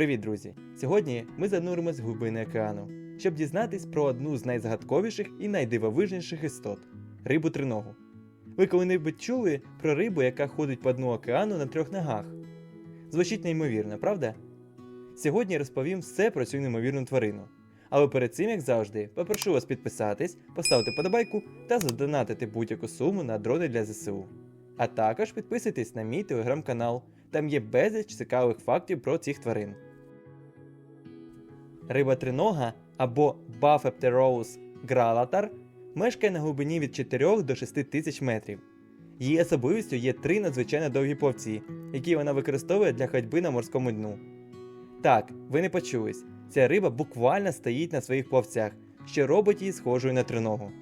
Привіт, друзі! Сьогодні ми зануримось в глибини океану, щоб дізнатись про одну з найзагадковіших і найдивовижніших істот рибу триногу. Ви коли-небудь чули про рибу, яка ходить по дну океану на трьох ногах? Звучить неймовірно, правда? Сьогодні розповім все про цю неймовірну тварину. Але перед цим, як завжди, попрошу вас підписатись, поставити подобайку та задонатити будь-яку суму на дрони для ЗСУ. А також підписуйтесь на мій телеграм-канал, там є безліч цікавих фактів про цих тварин. Риба тринога або Baphypterus gralatar мешкає на глибині від 4 до 6 тисяч метрів. Її особливістю є три надзвичайно довгі плавці, які вона використовує для ходьби на морському дну. Так, ви не почулись, ця риба буквально стоїть на своїх плавцях, що робить її схожою на триногу.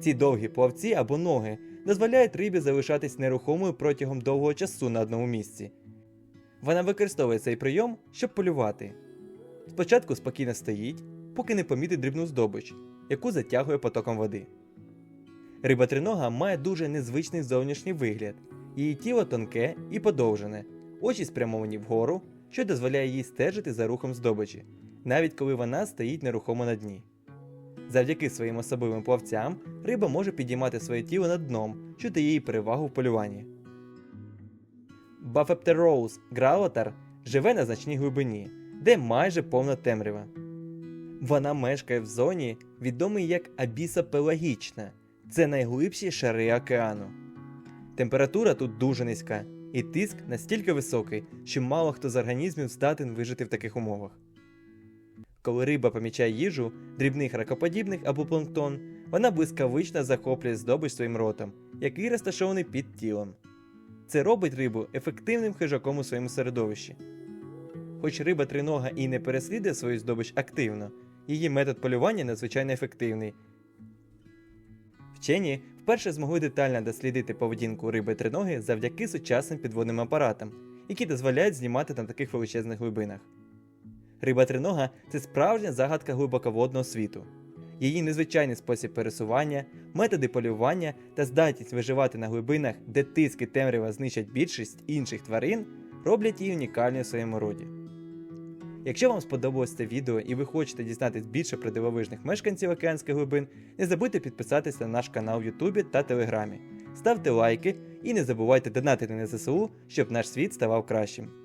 Ці довгі плавці або ноги дозволяють рибі залишатись нерухомою протягом довгого часу на одному місці. Вона використовує цей прийом, щоб полювати. Спочатку спокійно стоїть, поки не помітить дрібну здобич, яку затягує потоком води. Риба тринога має дуже незвичний зовнішній вигляд, її тіло тонке і подовжене, очі спрямовані вгору, що дозволяє їй стежити за рухом здобичі, навіть коли вона стоїть нерухомо на дні. Завдяки своїм особливим плавцям риба може підіймати своє тіло над дном, що дає їй перевагу в полюванні. Бафептероус граутар живе на значній глибині, де майже повна темрява. Вона мешкає в зоні, відомій як абісопелагічна, це найглибші шари океану. Температура тут дуже низька, і тиск настільки високий, що мало хто з організмів здатен вижити в таких умовах. Коли риба помічає їжу, дрібних ракоподібних або планктон, вона блискавично захоплює здобич своїм ротом, який розташований під тілом. Це робить рибу ефективним хижаком у своєму середовищі. Хоч риба тринога і не переслідує свою здобич активно, її метод полювання надзвичайно ефективний. Вчені вперше змогли детально дослідити поведінку риби триноги завдяки сучасним підводним апаратам, які дозволяють знімати на таких величезних глибинах. Риба тринога це справжня загадка глибоководного світу. Її незвичайний спосіб пересування, методи полювання та здатність виживати на глибинах, де тиск і темрява знищать більшість інших тварин, роблять її унікальною в своєму роді. Якщо вам сподобалось це відео і ви хочете дізнатись більше про дивовижних мешканців океанських глибин, не забудьте підписатися на наш канал в Ютубі та Телеграмі. Ставте лайки і не забувайте донатити на ЗСУ, щоб наш світ ставав кращим.